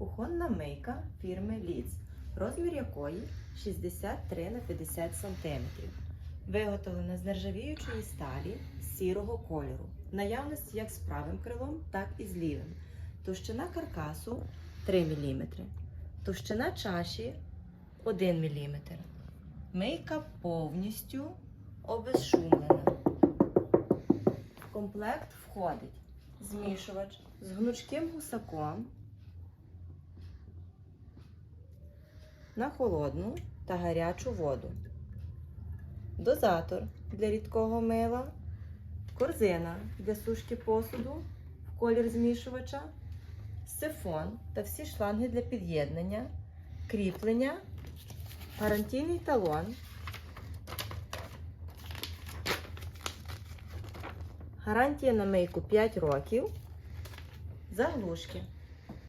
Кухонна мийка фірми Ліц, розмір якої 63 на 50 см. Виготовлена з нержавіючої сталі сірого кольору. Наявність як з правим крилом, так і з лівим. Товщина каркасу 3 мм. Товщина чаші 1 мм. Мийка повністю обезшумлена. В комплект входить змішувач з гнучким гусаком на холодну та гарячу воду, дозатор для рідкого мила, корзина для сушки посуду колір змішувача, сифон та всі шланги для під'єднання, кріплення, гарантійний талон. Гарантія на мийку 5 років. Заглушки.